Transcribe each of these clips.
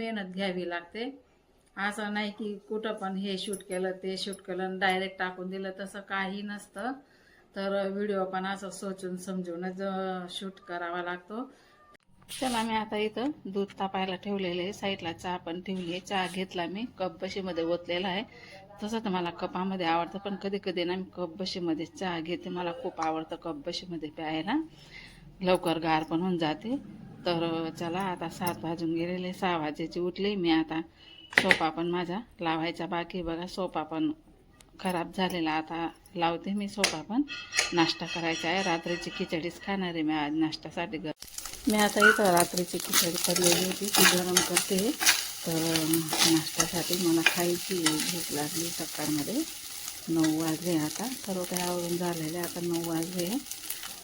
मेहनत घ्यावी लागते. असं नाही की कुठं पण हे शूट केलं ते शूट केलं डायरेक्ट टाकून दिलं तसं काही नसतं. तर व्हिडिओ पण असं सोचून समजूनच शूट करावा लागतो. चला मी आता इथं दूध तापायला ठेवलेले आहे. साईडला चहा पण ठेवली आहे. चहा घेतला मी. कप बशीमध्ये ओतलेला आहे. तसं तर मला कपामध्ये आवडतं पण कधी कधी ना मी कप बशीमध्ये चहा घेते. मला खूप आवडतं कप बशीमध्ये प्यायला. लवकर गार पण होऊन जाते. तर चला आता सात वाजून गेलेले सहा वाजेची उठली मी आता. सोफा पण माझा लावायचा बाकी बघा. सोफा पण खराब झालेला आता लावते मी सोफा पण. नाश्ता करायचा आहे. रात्रीची खिचडीच खाणार आहे मी आज नाश्त्यासाठी घर. मी आता इथं रात्रीची खिचडी पडलेली होती. ती गरम करते. तर नाश्त्यासाठी मला खायची भूक लागली सकाळमध्ये. नऊ वाजले आता. सर्व काही आवरून झालेले. आता नऊ वाजले.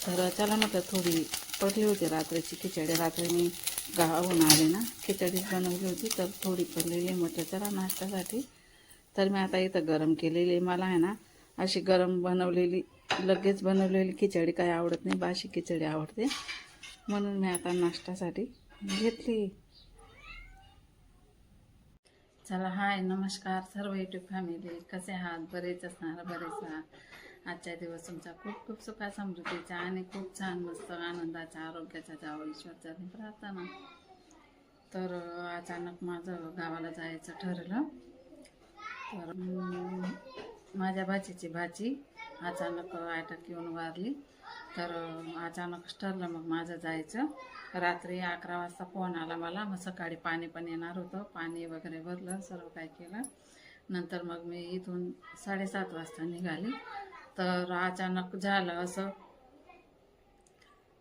तर चला म्हटलं थोडी पडली होती रात्रीची खिचडी. रात्री मी गावाहून आले ना खिचडीच बनवली होती तर थोडी पडलेली आहे म्हटलं चला नाश्त्यासाठी. तर मी आता इथं गरम केलेली आहे. मला आहे ना अशी गरम बनवलेली लगेच बनवलेली खिचडी काही आवडत नाही बाशी खिचडी आवडते. म्हणून मी आता नाश्त्यासाठी घेतली. चला हाय नमस्कार सर्व युट्यूब फॅमिली कसे आहात? बरेच असणार बरेच आहात. आजच्या दिवस तुमचा खूप खूप सुखा समृद्धीचा आणि खूप छान मस्त आनंदाच्या आरोग्याचा जावं ईश्वरचा प्रार्थना. तर अचानक माझं गावाला जायचं ठरलं. तर माझ्या भाचीची भाची अचानक अटक येऊन वारली. तर अचानक अचानकच ठरलं मग माझं जायचं. रात्री अकरा वाजता फोन आला मला. मग सकाळी पाणी पण येणार होतं. पाणी वगैरे भरलं सर्व काय केलं. नंतर मग मी इथून साडेसात वाजता निघाली. तर अचानक झालं असं.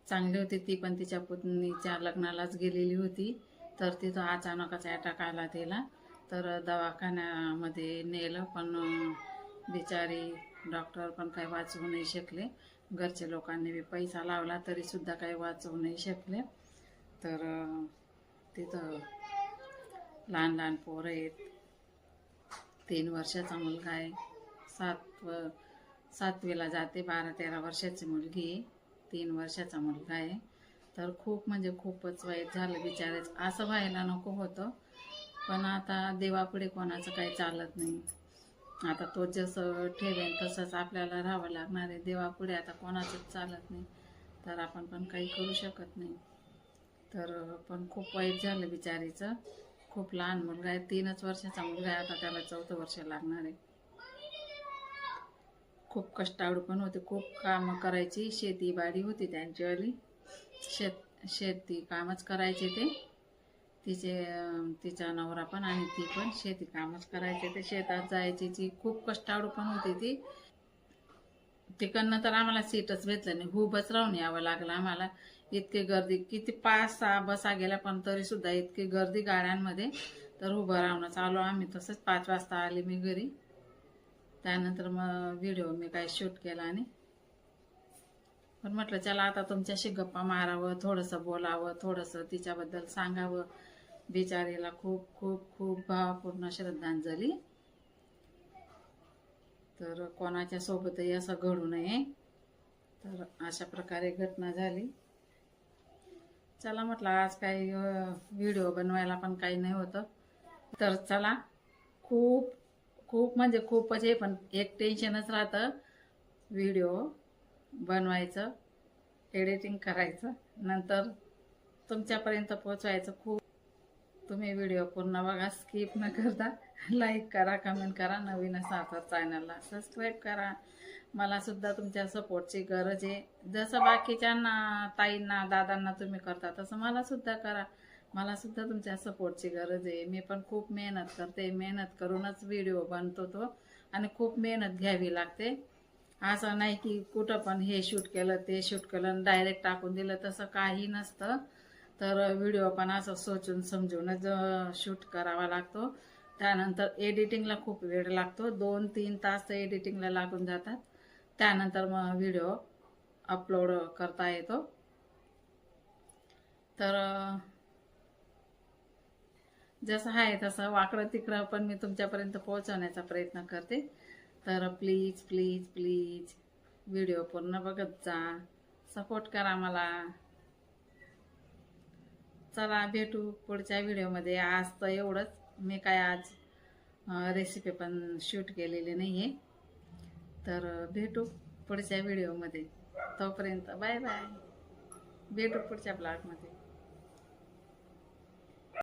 चांगली होती ती पण तिच्या पुतणीच्या लग्नालाच गेलेली होती. तर तिथं अचानकच अटॅक आला तिला. तर दवाखान्यामध्ये नेलं पण बिचारी डॉक्टर पण काही वाचवू नाही शकले. घरच्या लोकांनी बी पैसा लावला तरीसुद्धा काही वाचवू नाही शकले. तर तिथं लहान लहान पोरं आहेत. तीन वर्षाचा मुलगा आहे. सात सातवीला जाते बारा तेरा वर्षाची मुलगी आहे. तीन वर्षाचा मुलगा आहे. तर खूप म्हणजे खूपच वाईट झालं बिचारेच. असं व्हायला नको होतं. पण आता देवापुढे कोणाचं काही चालत नाही. आता तो जसं ठेवेन तसंच आपल्याला राहावं लागणार आहे. देवापुढे आता कोणाचंच चालत नाही. तर आपण पण काही करू शकत नाही. तर पण खूप वाईट झालं बिचारीचं. खूप लहान मुलगा आहे. तीनच वर्षाचा मुलगा आहे. आता त्याला चौथं वर्ष लागणार आहे. खूप कष्टाळू पण होते. खूप कामं करायची. शेतीबाडी होती त्यांच्यावाली. शेत शेती कामच करायचे ते. तिचे तिचा नवरा पण आणि ती पण शेती कामच करायचे ते. शेतात जायची ती खूप कष्टाळू पण होती ती. तिकडनं तर आम्हाला सीटच भेटलं नाही. उभंच राहून यावं लागलं आम्हाला. इतकी गर्दी किती पाच सहा बसा गेल्या पण तरी सुद्धा इतकी गर्दी गाड्यांमध्ये. तर उभं राहूनच आलो आम्ही तसंच पाच वाजता आले मी घरी. त्यानंतर मग व्हिडिओ मी काय शूट केला आणि पण म्हटलं चला आता तुमच्याशी गप्पा मारावं थोडंसं बोलावं थोडंसं तिच्याबद्दल सांगावं. बिचारीला खूप खूप खूप भावपूर्ण श्रद्धांजली. तर कोणाच्या सोबतही असं घडू नये. तर अशा प्रकारे घटना झाली. चला म्हटलं आज काही व्हिडिओ बनवायला पण काही नाही होतं. तर चला खूप खूप म्हणजे खूपच आहे पण एक टेन्शनच राहतं. व्हिडिओ बनवायचं एडिटिंग करायचं नंतर तुमच्यापर्यंत पोचवायचं खूप तुम्ही व्हिडिओ पूर्ण बघा स्किप न करता लाईक करा कमेंट करा नवीन असा तर चॅनलला सबस्क्राईब करा. मला सुद्धा तुमच्या सपोर्टची गरज आहे. जसं बाकीच्यांना ताईंना दादांना तुम्ही करता तसं मला सुद्धा करा. मला सुद्धा तुमच्या सपोर्टची गरज आहे. मी पण खूप मेहनत करते. मेहनत करूनच व्हिडिओ बनतो तो आणि खूप मेहनत घ्यावी लागते. असं नाही की कुठं पण हे शूट केलं ते शूट केलं डायरेक्ट टाकून दिलं तसं काही नसतं. तर व्हिडिओ पण असं सोचून समजूनच शूट करावा लागतो. त्यानंतर एडिटिंगला खूप वेळ लागतो. दोन तीन तास तर एडिटिंगला लागून जातात. त्यानंतर मग व्हिडिओ अपलोड करता येतो. तर जसं आहे तसं वाकडं तिकडं पण मी तुमच्यापर्यंत पोहोचवण्याचा प्रयत्न करते. तर प्लीज प्लीज प्लीज व्हिडिओ पूर्ण बघत जा. सपोर्ट करा मला. चला भेटू पुढच्या व्हिडिओमध्ये आज तर एवढंच. मी काय आज रेसिपी पण शूट केलेली नाही आहे तर भेटू पुढच्या व्हिडिओमध्ये तोपर्यंत बाय बाय भेटू पुढच्या ब्लॉगमध्ये